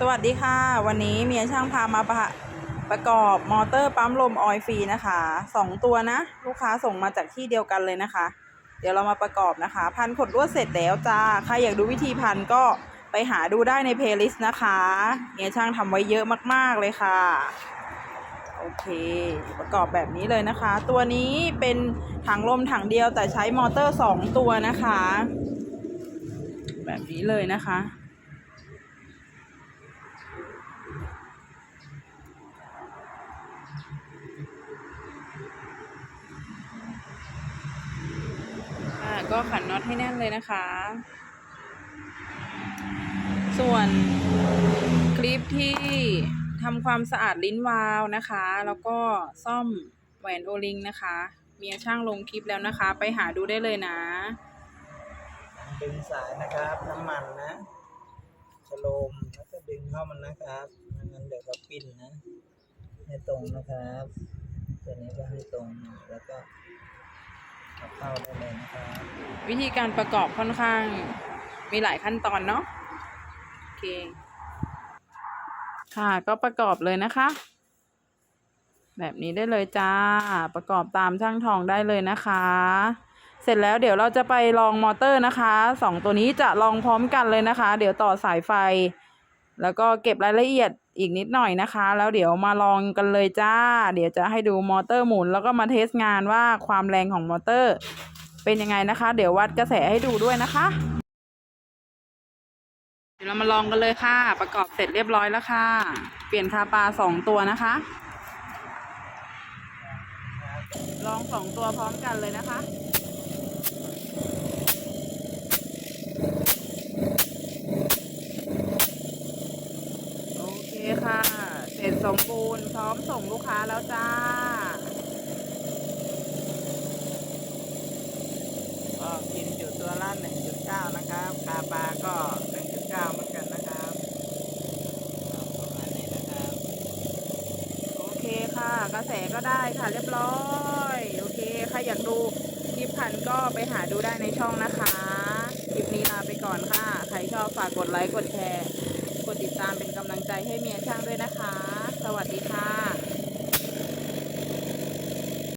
สวัสดีค่ะ วันนี้เมียช่างพามาประประกอบมอเตอร์ปั๊มลมออยฟรีนะคะสองตัวนะ ลูกค้าส่งมาจากที่เดียวกันเลยนะคะ เดี๋ยวเรามาประกอบนะคะ พันขดลวดเสร็จแล้วจ้าใครอยากดูวิธีพันก็ไปหาดูได้ในเพลย์ลิสต์นะคะเมียช่างทำไว้เยอะมากๆเลยค่ะโอเคประกอบแบบนี้เลยนะคะ ตัวนี้เป็นถังลมถังเดียวแต่ใช้มอเตอร์สองตัวนะคะ แบบนี้เลยนะคะ ก็ขันน็อตให้แน่นเลยนะคะ ส่วนคลิปที่ทำความสะอาดลิ้นวาล์วนะคะ แล้วก็ซ่อมแหวนโอลิงนะคะเมียช่างลงคลิปแล้วนะคะ ไปหาดูได้เลยนะ ดึงสายนะครับน้ำมันนะชโลมแล้วก็ดึงเข้ามันนะครับไม่งั้นเดี๋ยวก็ปิ้นนะ ให้ตรงนะครับ ตัวนี้ก็ให้ตรงแล้วก็ ข้าได้เลยนะครับวิธีการประกอบค่อนข้างมีหลายขั้นตอนเนาะโอเค ค่ะก็ประกอบเลยนะคะ แบบนี้ได้เลยจ้า ประกอบตามช่างทองได้เลยนะคะ เสร็จแล้วเดี๋ยวเราจะไปลองมอเตอร์นะคะสองตัวนี้จะลองพร้อมกันเลยนะคะ เดี๋ยวต่อสายไฟ แล้วก็เก็บรายละเอียดอีกนิดหน่อยนะคะ แล้วเดี๋ยวมาลองกันเลยจ้า เดี๋ยวจะให้ดูมอเตอร์หมุน แล้วก็มาเทสงานว่าความแรงของมอเตอร์ เป็นยังไงนะคะ เดี๋ยววัดกระแสให้ดูด้วยนะคะ เดี๋ยวเรามาลองกันเลยค่ะ ประกอบเสร็จเรียบร้อยแล้วค่ะ เปลี่ยนคาปาสองตัวนะคะ ลองสองตัวพร้อมกันเลยนะคะ โอเคค่ะ เสมบูรณ์พร้อมส่งลูกค้าแล้วจ้าก็กินอยู่ตัวละ1.9 นะครับคาปาก็ 1.9 เหมือนกันนะครับประมาณนี้นะครับ โอเคค่ะ กระแสก็ได้ค่ะเรียบร้อย โอเคใครอยากดูคลิปพันก็ไปหาดูได้ในช่องนะคะ คลิปนี้ลาไปก่อนค่ะ ใครชอบฝากกดไลค์ กดแชร์ กดติดตามเป็นกำลังใจให้เมียช่างด้วยนะคะ